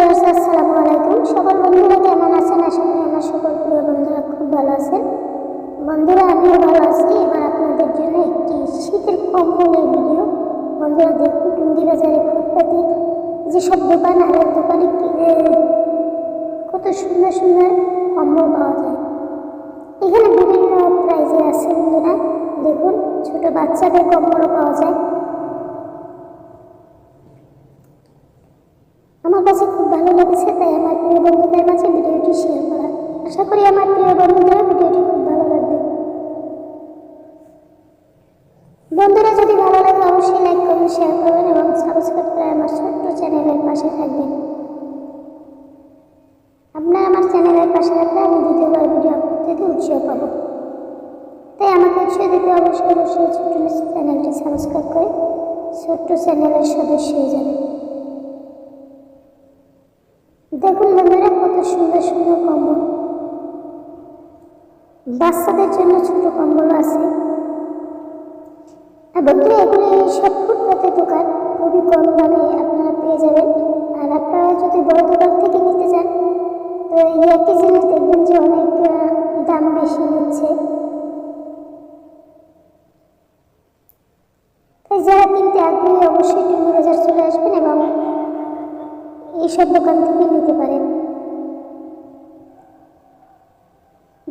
আসসালামু আলাইকুম। সকল বন্ধুরা কেমন আছেন? আশা করি আমার সকল প্রিয় বন্ধুরা খুব ভালো আছেন। বন্ধুরা আমিও ভালো আছি। এবার আপনাদের জন্য একটি শীতের কম্বলের ভিডিও। বন্ধুরা দেখুন টুঙ্গি বাজারে ফুটপাতে যেসব দোকান আলের দোকানে কি- এ, কত সুন্দর সুন্দর কম্বল পাওয়া যায়। এখানে বিভিন্ন প্রাইজে আছে বন্ধুরা। দেখুন ছোট বাচ্চাদের কম্বলও পাওয়া যায়। লেগেছে তাই আমার প্রিয় বন্ধুদের মাঝে ভিডিওটি শেয়ার করা আশা করি আমার প্রিয় বন্ধুদের ভিডিওটি খুব ভালো লাগবে। বন্ধুরা, যদি ভালো লাগে অবশ্যই লাইক করবেন শেয়ার করবেন এবং সাবস্ক্রাইব করে আমার ছোট্ট চ্যানেলের পাশে থাকবেন। আপনারা আমার চ্যানেলের পাশে থাকলে আমি দ্বিতীয়বার ভিডিও আপলোড থেকে উৎসাহ পাবো। তাই আমাকে উৎসাহ দিতে অবশ্যই অবশ্যই ছোট্ট চ্যানেলটি সাবস্ক্রাইব করে ছোট্ট চ্যানেলের সদস্য হয়ে যাবেন দেখুন বন্ধুরা কত সুন্দর সুন্দর কম্বল। বাচ্চাদের জন্য ছোট কম্বল আছে। আর বন্ধুরা সব ফুটপাতের দোকান খুবই কম দামে আপনারা পেয়ে যাবেন। আর আপনারা যদি বড় দোকান থেকে নিতে চান, তো এই একই জিনিস দেখবেন যে অনেক দাম বেশি হচ্ছে। যারা কিনতে আগ্রহী অবশ্যই টুঙ্গি বাজার চলে আসবেন এবং এইসব দোকান থেকে নিতে পারেন।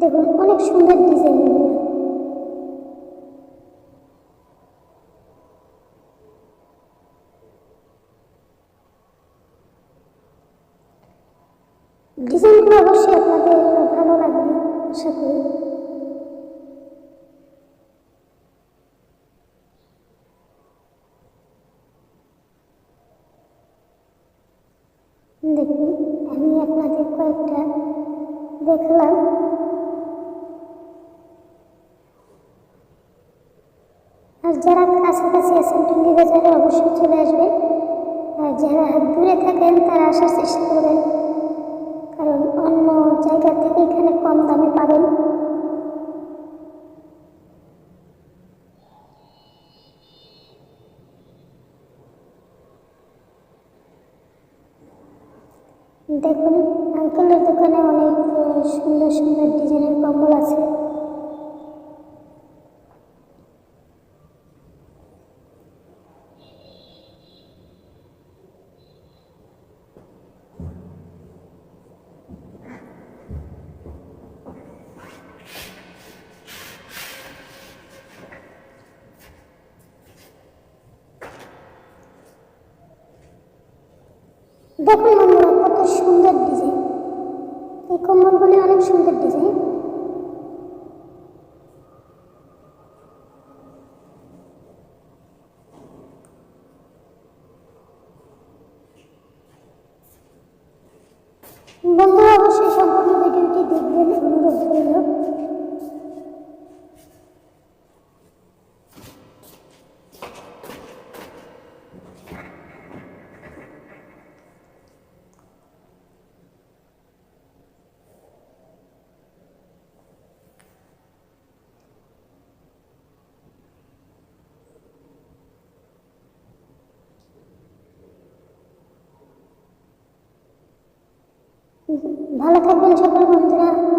দেখুন অনেক সুন্দর ডিজাইন ডিজাইনগুলো অবশ্যই আপনাদের ভালো লাগবে, আশা করি। দেখুন, আমি আপনাদের কয়েকটা দেখলাম। যারা কাছাকাছি আছেন টুঙ্গি বাজারে অবশ্যই চলে আসবে আর যারা দূরে থাকেন, তারা আসার চেষ্টা করবেন। কারণ অন্য জায়গা থেকে এখানে কম দামে পাবেন। দেখুন আঙ্কেলের দোকানে অনেক সুন্দর সুন্দর ডিজাইনের কম্বল আছে। দেখুন বন্ধুরা কত সুন্দর ডিজাইন এই কম্বলগুলি অনেক সুন্দর ডিজাইন বন্ধুরা, অবশ্যই সম্পূর্ণ ভিডিওটি দেখবেন, অনুরোধ ভালো থাকবেন সকল বন্ধুরা।